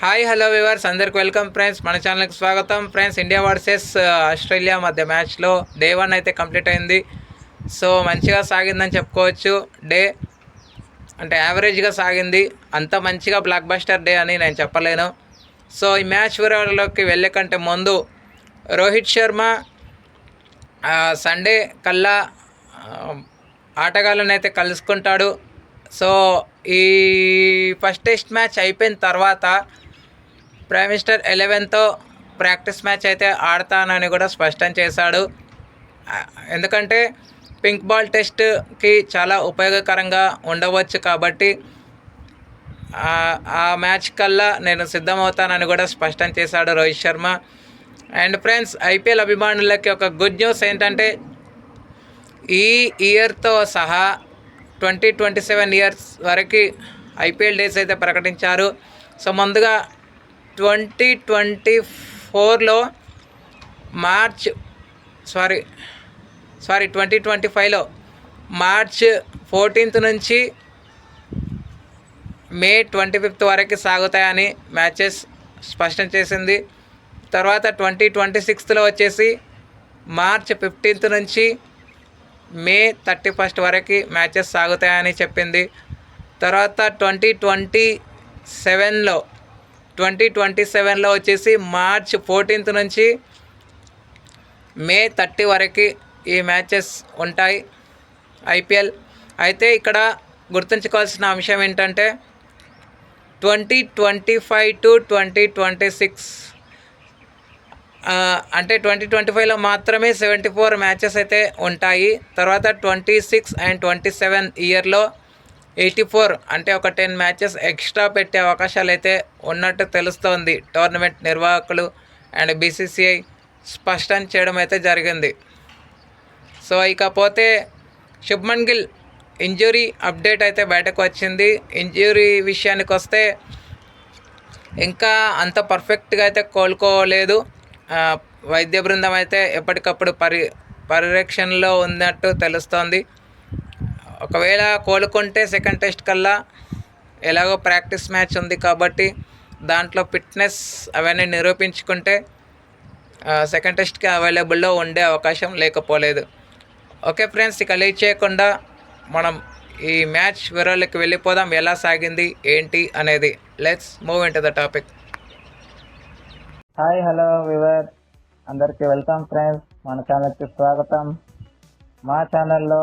Hi hello viewers అందరికి welcome friends మన ఛానల్కి స్వాగతం. ఫ్రెండ్స్ ఇండియా వర్సెస్ ఆస్ట్రేలియా మధ్య మ్యాచ్లో డే వన్ అయితే కంప్లీట్ అయింది. సో మంచిగా సాగిందని చెప్పుకోవచ్చు. డే అంటే యావరేజ్గా సాగింది. అంత మంచిగా బ్లాక్ బస్టర్ డే అని నేను చెప్పలేను. సో ఈ మ్యాచ్ వివరాల్లోకి వెళ్ళే కంటే ముందు రోహిత్ శర్మ సండే కల్లా ఆటగాళ్ళని అయితే కలుసుకుంటాడు. సో ఈ ఫస్ట్ టెస్ట్ మ్యాచ్ అయిపోయిన తర్వాత ప్రైమ్ మినిస్టర్ ఎలెవెన్తో ప్రాక్టీస్ మ్యాచ్ అయితే ఆడతానని కూడా స్పష్టం చేశాడు. ఎందుకంటే పింక్ బాల్ టెస్ట్కి చాలా ఉపయోగకరంగా ఉండవచ్చు కాబట్టి ఆ- ఆ మ్యాచ్ కల్లా నేను సిద్ధమవుతానని కూడా స్పష్టం చేశాడు Rohit Sharma. And friends IPL అభిమానులకి ఒక గుడ్ న్యూస్ ఏంటంటే ఈ ఇయర్తో సహా ట్వంటీ ట్వంటీ సెవెన్ ఇయర్స్ వరకు ఐపీఎల్ డేస్ అయితే ప్రకటించారు. సో ముందుగా ట్వంటీ ట్వంటీ ఫోర్లో March sorry sorry twenty twenty ఫైవ్లో మార్చ్ ఫోర్టీన్త్ నుంచి మే ట్వంటీ ఫిఫ్త్ వరకు సాగుతాయని మ్యాచెస్ స్పష్టం చేసింది. తర్వాత ట్వంటీ ట్వంటీ సిక్స్త్లో వచ్చేసి మార్చ్ ఫిఫ్టీన్త్ నుంచి మే థర్టీ ఫస్ట్ వరకు మ్యాచెస్ సాగుతాయని చెప్పింది. తర్వాత ట్వంటీ ట్వంటీ సెవెన్లో ట్వంటీ ట్వంటీ సెవెన్లో వచ్చేసి మార్చ్ ఫోర్టీన్త్ నుంచి మే థర్టీ వరకు ఈ మ్యాచెస్ ఉంటాయి ఐపీఎల్ అయితే ఇక్కడ గుర్తుంచుకోవాల్సిన అంశం ఏంటంటే twenty twenty five to twenty twenty six అంటే ట్వంటీ ట్వంటీ ఫైవ్లో మాత్రమే సెవెంటీ ఫోర్ మ్యాచెస్ అయితే ఉంటాయి. తర్వాత twenty six and twenty seven ఇయర్లో ఎయిటీ ఫోర్ అంటే ఒక టెన్ మ్యాచెస్ ఎక్స్ట్రా పెట్టే అవకాశాలు అయితే ఉన్నట్టు తెలుస్తోంది. టోర్నమెంట్ నిర్వాహకులు అండ్ బీసీసీఐ స్పష్టం చేయడం అయితే జరిగింది. సో ఇకపోతే శుభ్మన్ గిల్ ఇంజురీ అప్డేట్ అయితే బయటకు వచ్చింది. ఇంజురీ విషయానికి వస్తే ఇంకా అంత పర్ఫెక్ట్గా అయితే కోలుకోలేదు. వైద్య బృందం అయితే ఎప్పటికప్పుడు పరి పరిరక్షణలో ఉన్నట్టు తెలుస్తోంది. ఒకవేళ కోలుకుంటే సెకండ్ టెస్ట్ కల్లా ఎలాగో ప్రాక్టీస్ మ్యాచ్ ఉంది కాబట్టి దాంట్లో ఫిట్నెస్ అవన్నీ నిరూపించుకుంటే సెకండ్ టెస్ట్కి అవైలబుల్లో ఉండే అవకాశం లేకపోలేదు. ఓకే ఫ్రెండ్స్ ఇక లేట్ చేయకుండా మనం ఈ మ్యాచ్ వివరాలకు వెళ్ళిపోదాం. ఎలా సాగింది ఏంటి అనేది. Let's move into the topic hi hello viewer అందరికీ వెల్కమ్ ఫ్రెండ్స్ మన ఛానల్కి స్వాగతం. మా ఛానల్లో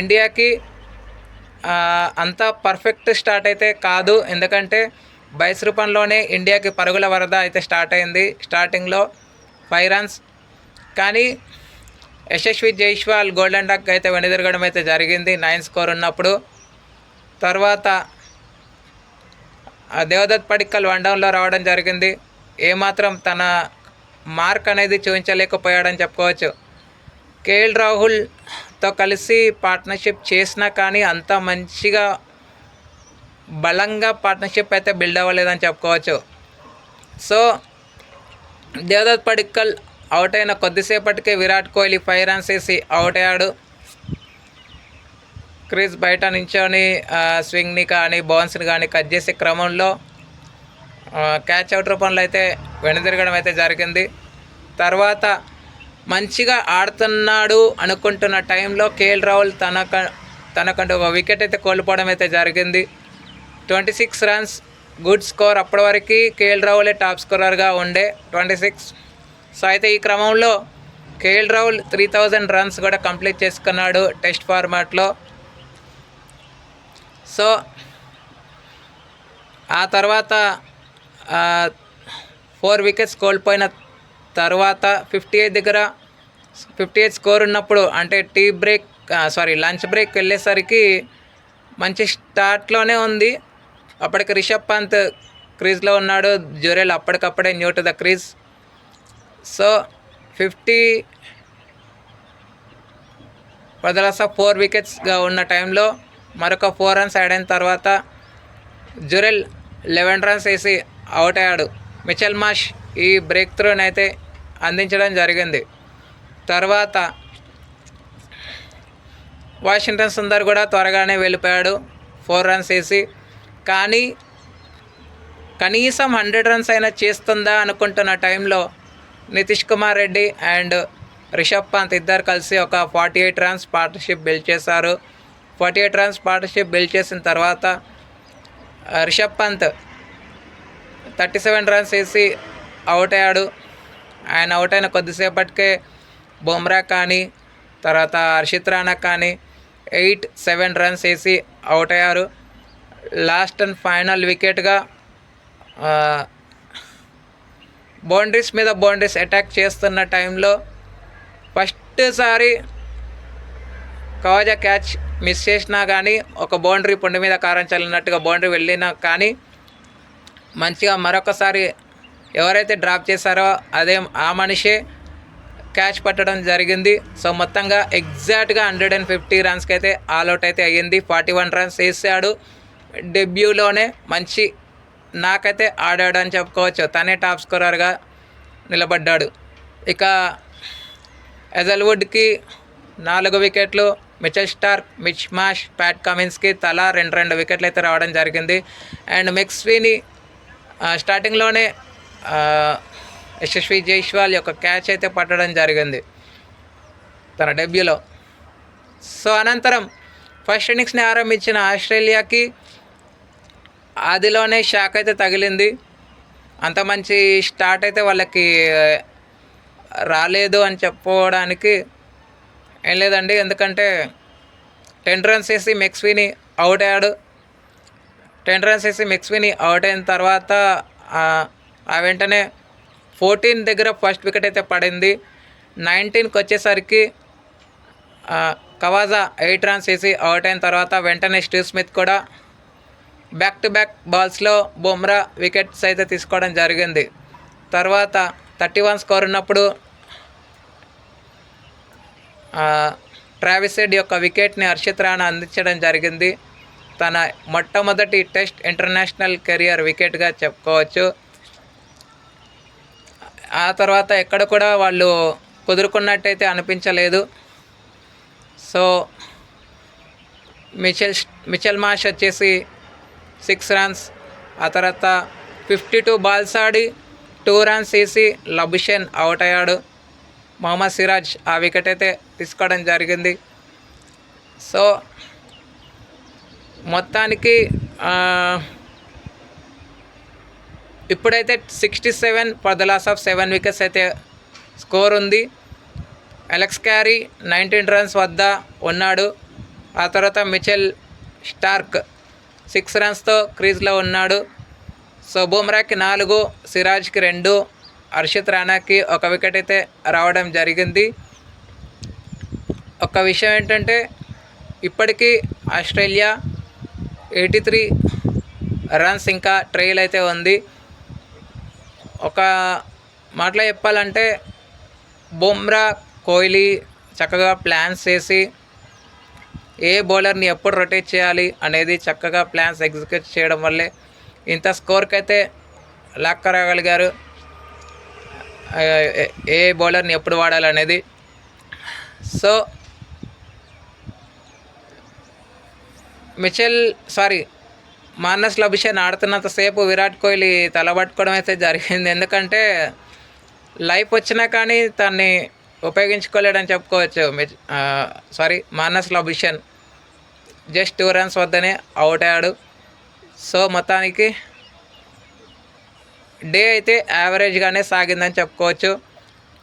ఇండియాకి అంత పర్ఫెక్ట్ స్టార్ట్ అయితే కాదు. ఎందుకంటే బైస్ రూపంలోనే ఇండియాకి పరుగుల వరద అయితే స్టార్ట్ అయింది. స్టార్టింగ్లో ఫైవ్ రన్స్. కానీ యశస్వి జైస్వాల్ గోల్డెన్ డక్ అయితే వెనుదిరగడం అయితే జరిగింది. నైన్ స్కోర్ ఉన్నప్పుడు. తర్వాత దేవదత్ పడిక్కల్ వన్ డౌన్లో రావడం జరిగింది. ఏమాత్రం తన మార్క్ అనేది చూపించలేకపోయాడని చెప్పుకోవచ్చు. కేఎల్ రాహుల్తో కలిసి పార్ట్నర్షిప్ చేసినా కానీ అంత మంచిగా బలంగా పార్ట్నర్షిప్ అయితే బిల్డ్ అవ్వలేదని చెప్పుకోవచ్చు. సో దేవదత్ పడిక్కల్ అవుట్ అయిన కొద్దిసేపటికే విరాట్ కోహ్లీ ఫైవ్ రన్స్ వేసి అవుట్ అయ్యాడు. క్రీజ్ బయట నించొని స్వింగ్ని కానీ బౌన్స్ని కానీ కట్ చేసే క్రమంలో క్యాచ్ అవుట్ రూపంలో అయితే వెనుదిరగడం అయితే జరిగింది. తర్వాత మంచిగా ఆడుతున్నాడు అనుకుంటున్న టైంలో కేఎల్ రాహుల్ తనక తనకంటూ ఒక వికెట్ అయితే కోల్పోవడం అయితే జరిగింది. Twenty six runs good score అప్పటి వరకు కేఎల్ రాహులే టాప్ స్కోరర్గా ఉండే ట్వంటీ సిక్స్. సో అయితే ఈ క్రమంలో KL Rahul three thousand runs కూడా కంప్లీట్ చేసుకున్నాడు టెస్ట్ ఫార్మాట్లో. సో ఆ తర్వాత ఫోర్ వికెట్స్ కోల్పోయిన తర్వాత ఫిఫ్టీ ఎయిట్ దగ్గర ఫిఫ్టీ ఎయిట్ స్కోర్ ఉన్నప్పుడు అంటే tea break sorry lunch break వెళ్ళేసరికి మంచి స్టార్ట్లోనే ఉంది. అప్పటికి రిషబ్ పంత్ క్రీజ్లో ఉన్నాడు జ్యూరెల్ అప్పటికప్పుడే new to the crease. So fifty వదలస four వికెట్స్గా ఉన్న టైంలో మరొక ఫోర్ రన్స్ యాడ్ అయిన తర్వాత జురెల్ లెవెన్ రన్స్ వేసి అవుట్ అయ్యాడు. మిచెల్ మాష్ ఈ బ్రేక్ త్రోని అయితే అందించడం జరిగింది. తర్వాత వాషింగ్టన్ సుందర్ కూడా త్వరగానే వెళ్ళిపోయాడు. ఫోర్ రన్స్ వేసి. కానీ కనీసం హండ్రెడ్ రన్స్ అయినా చేస్తుందా అనుకుంటున్న టైంలో నితీష్ కుమార్ రెడ్డి అండ్ రిషబ్ పంత్ ఇద్దరు కలిసి ఒక forty eight runs partnership build చేశారు. Forty eight runs partnership build చేసిన తర్వాత Rishabh Pant thirty seven runs వేసి అవుట్ అయ్యాడు. ఆయన అవుట్ అయిన కొద్దిసేపటికే బుమ్రా కానీ తర్వాత హర్షిత్ రాణా కానీ ఎయిట్ సెవెన్ రన్స్ వేసి అవుట్ అయ్యారు. లాస్ట్ అండ్ ఫైనల్ వికెట్గా బౌండరీస్ మీద బౌండరీస్ అటాక్ చేస్తున్న టైంలో ఫస్ట్ సారి కవాజా క్యాచ్ మిస్ చేసినా కానీ ఒక బౌండరీ పుండి మీద కారం చల్లినట్టుగా బౌండరీ వెళ్ళినా కానీ మంచిగా మరొకసారి ఎవరైతే డ్రాప్ చేశారో అదే ఆ మనిషే క్యాచ్ పట్టడం జరిగింది. సో మొత్తంగా ఎగ్జాక్ట్గా హండ్రెడ్ అండ్ ఫిఫ్టీ రన్స్కి అయితే ఆల్అవుట్ అయితే అయ్యింది. ఫార్టీ వన్ రన్స్ వేసాడు. డెబ్యూలోనే మంచి నాకైతే ఆడాడు అని చెప్పుకోవచ్చు. తనే టాప్ స్కోరర్గా నిలబడ్డాడు. ఇక ఎజల్వుడ్కి నాలుగు వికెట్లు Mitchell Starc Mitch Marsh Pat కమిన్స్కి తలా రెండు రెండు వికెట్లు అయితే రావడం జరిగింది. అండ్ మెక్స్వీని స్టార్టింగ్లోనే యశస్వి జైస్వాల్ యొక్క క్యాచ్ అయితే పట్టడం జరిగింది. తన డెబ్యూలో. సో అనంతరం ఫస్ట్ ఇన్నింగ్స్ని ఆరంభించిన ఆస్ట్రేలియాకి ఆదిలోనే షాక్ అయితే తగిలింది. అంత మంచి స్టార్ట్ అయితే వాళ్ళకి రాలేదు అని చెప్పుకోవడానికి ఏం లేదండి. ఎందుకంటే టెన్ రన్స్ వేసి మెక్స్విని అవుట్ అయ్యాడు. టెన్ రన్స్ వేసి మెక్స్విని అవుట్ అయిన తర్వాత ఆ- వెంటనే ఫోర్టీన్ దగ్గర ఫస్ట్ వికెట్ అయితే పడింది. నైన్టీన్కి వచ్చేసరికి కవాజా ఎయిట్ రన్స్ వేసి అవుట్ అయిన తర్వాత వెంటనే స్టీవ్ స్మిత్ కూడా బ్యాక్ టు బ్యాక్ బాల్స్లో బుమ్రా వికెట్స్ అయితే తీసుకోవడం జరిగింది. తర్వాత థర్టీ వన్ స్కోర్ ఉన్నప్పుడు ట్రావిసెడ్ యొక్క వికెట్ని హర్షిత్ రాణా అందించడం జరిగింది. తన మొట్టమొదటి టెస్ట్ ఇంటర్నేషనల్ కెరియర్ వికెట్గా చెప్పుకోవచ్చు. ఆ తర్వాత ఎక్కడ కూడా వాళ్ళు కుదురుకున్నట్టయితే అనిపించలేదు. సో మిచెల్ మిచెల్ మాష్ వచ్చేసి సిక్స్ రన్స్ ఆ తర్వాత ఫిఫ్టీ టూ బాల్స్ ఆడి టూ రన్స్ వేసి లబుషన్ అవుట్ అయ్యాడు. మొహమ్మద్ సిరాజ్ ఆ వికెట్ అయితే తీసుకోవడం జరిగింది. సో మొత్తానికి ఇప్పుడైతే sixty seven for the loss of seven wickets అయితే స్కోర్ ఉంది. అలెక్స్ క్యారీ నైన్టీన్ రన్స్ వద్ద ఉన్నాడు. ఆ తర్వాత మిచెల్ స్టార్క్ సిక్స్ రన్స్తో క్రీజ్లో ఉన్నాడు. సో బుమ్రాకి నాలుగు సిరాజ్కి రెండు హర్షిత్ రాణాకి ఒక వికెట్ అయితే రావడం జరిగింది. ఒక విషయం ఏంటంటే ఇప్పటికీ ఆస్ట్రేలియా ఎయిటీ త్రీ రన్స్ ఇంకా ట్రైల్ అయితే ఉంది. ఒక మాటలో చెప్పాలంటే బుమ్రా కోహ్లీ చక్కగా ప్లాన్స్ చేసి ఏ బౌలర్ని ఎప్పుడు రొటేట్ చేయాలి అనేది చక్కగా ప్లాన్స్ ఎగ్జిక్యూట్ చేయడం వల్లే ఇంత స్కోర్కి అయితే లాక్కరాగలిగారు ఏ- ఏ బౌలర్ని ఎప్పుడు వాడాలనేది so Mitchell sorry Marnus Labuschagne ఆడుతున్నంతసేపు Virat Kohli తలబట్టుకోవడం అయితే జరిగింది. ఎందుకంటే లైఫ్ వచ్చినా కానీ దాన్ని ఉపయోగించుకోలేడని చెప్పుకోవచ్చు. Sorry Marnus Labuschagne. Just two runs వద్దనే అవుట్ అయ్యాడు. సో మొత్తానికి డే అయితే యావరేజ్గానే సాగిందని చెప్పుకోవచ్చు.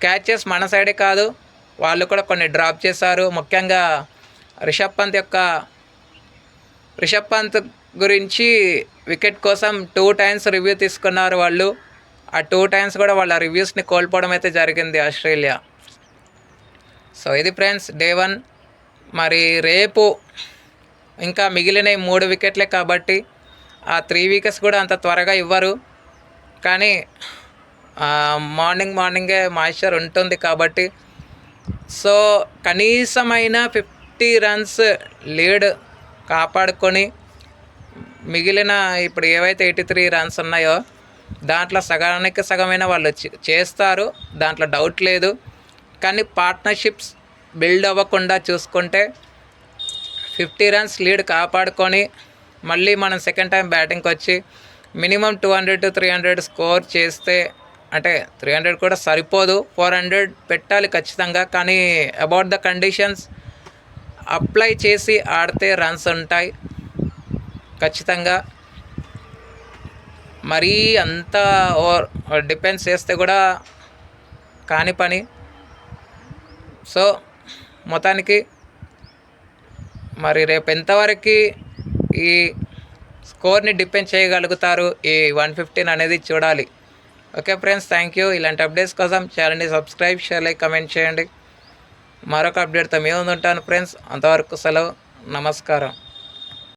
క్యాచెస్ మన సైడే కాదు వాళ్ళు కూడా కొన్ని డ్రాప్ చేశారు. ముఖ్యంగా రిషబ్ పంత్ యొక్క రిషబ్ పంత్ గురించి వికెట్ కోసం టూ టైమ్స్ రివ్యూ తీసుకున్నారు వాళ్ళు. ఆ టూ టైమ్స్ కూడా వాళ్ళ రివ్యూస్ని కోల్పోవడం అయితే జరిగింది ఆస్ట్రేలియా. సో ఇది ఫ్రెండ్స్ డే వన్. మరి రేపు ఇంకా మిగిలిన మూడు వికెట్లే కాబట్టి ఆ త్రీ వీకెస్ కూడా అంత త్వరగా ఇవ్వరు. కానీ మార్నింగ్ మార్నింగే మాయిశ్చర్ ఉంటుంది కాబట్టి. సో కనీసమైన ఫిఫ్టీ రన్స్ లీడ్ కాపాడుకొని మిగిలిన ఇప్పుడు ఏవైతే ఎయిటీ త్రీ రన్స్ ఉన్నాయో దాంట్లో సగానికి సగమైన వాళ్ళు చేస్తారు. దాంట్లో డౌట్ లేదు. కానీ పార్ట్నర్షిప్స్ బిల్డ్ అవ్వకుండా చూసుకుంటే ఫిఫ్టీ రన్స్ లీడ్ కాపాడుకొని మళ్ళీ మనం సెకండ్ టైం బ్యాటింగ్కి వచ్చి minimum two hundred to three hundred score చేస్తే అంటే త్రీ హండ్రెడ్ కూడా సరిపోదు. ఫోర్ హండ్రెడ్ పెట్టాలి ఖచ్చితంగా. కానీ అబౌట్ ద కండిషన్స్ అప్లై చేసి ఆడితే రన్స్ ఉంటాయి. ఖచ్చితంగా. మరీ అంత ఓవర్ డిపెండ్స్ చేస్తే కూడా కాని పని. సో మొత్తానికి మరి రేపు ఎంతవరకు ఈ స్కోర్ని డిపెండ్ చేయగలుగుతారు ఈ వన్ ఫిఫ్టీన్ అనేది చూడాలి. Okay friends thank you. ఇలాంటి అప్డేట్స్ కోసం ఛానల్ని సబ్స్క్రైబ్ షేర్ లైక్ కమెంట్ చేయండి. మరొక అప్డేట్తో మేము ఉంటాను ఫ్రెండ్స్. అంతవరకు సెలవు. నమస్కారం.